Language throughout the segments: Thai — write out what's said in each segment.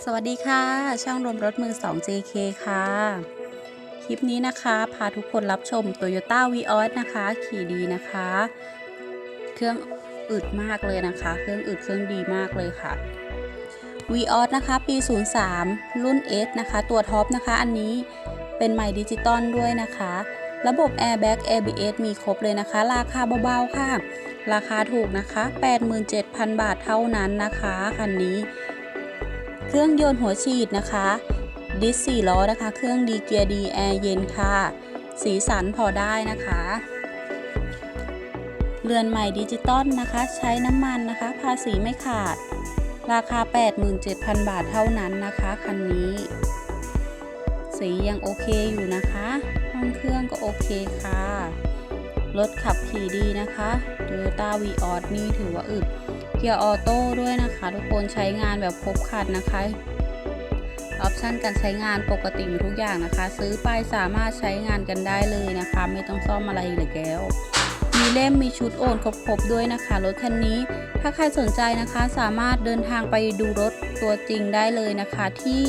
สวัสดีค่ะ ช่องรวมรถมือ 2 JK ค่ะ คลิปนี้นะคะ พาทุกคนรับชม Toyota v ีออสนะคะ ขี่ดีนะคะ เครื่องอึดมากเลยนะคะ เครื่องอึดเครื่องดีมากเลยค่ะ v ีออสนะคะ ปี 03 รุ่น S นะคะ ตัวท็อปนะคะ อันนี้เป็นใหม่ดิจิตอลด้วยนะคะ ระบบ Airbag ABS มีครบเลยนะคะ ราคาเบาๆค่ะ ราคาถูกนะคะ 87,000 บาทเท่านั้นนะคะ คันนี้ เครื่องยนต์หัวฉีดนะคะ ดิสสี่ล้อนะคะ เครื่องดีเกียร์ดีแอร์เย็นค่ะ สีสันพอได้นะคะ เรือนใหม่ดิจิตอลนะคะ ใช้น้ำมันนะคะ ภาษีไม่ขาด ราคา 87,000 บาทเท่านั้นนะคะคันนี้ สียังโอเคอยู่นะคะ ห้องเครื่องก็โอเคค่ะ รถขับขี่ดีนะคะ Toyota v ีออนี่ถือว่าอึดเกียร์ออโต้ด้วยนะคะ ทุกคนใช้งานแบบครบครันนะคะ ออปชันการใช้งานปกติทุกอย่างนะคะ ซื้อไปสามารถใช้งานกันได้เลยนะคะ ไม่ต้องซ่อมอะไรเลยแก้ว มีเล่มมีชุดโอนครบๆด้วยนะคะ รถคันนี้ถ้าใครสนใจนะคะสามารถเดินทางไปดูรถตัวจริงได้เลยนะคะที่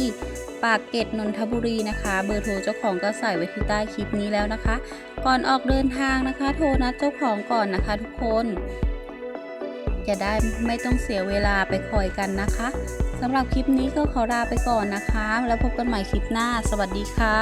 ปากเกร็ดนนทบุรีนะคะ เบอร์โทรเจ้าของก็ใส่ไว้ที่ใต้คลิปนี้แล้วนะคะ ก่อนออกเดินทางนะคะ โทรนัดเจ้าของก่อนนะคะ ทุกคนจะได้ไม่ต้องเสียเวลาไปคอยกันนะคะสำหรับคลิปนี้ก็ขอลาไปก่อนนะคะ แล้วพบกันใหม่คลิปหน้า สวัสดีค่ะ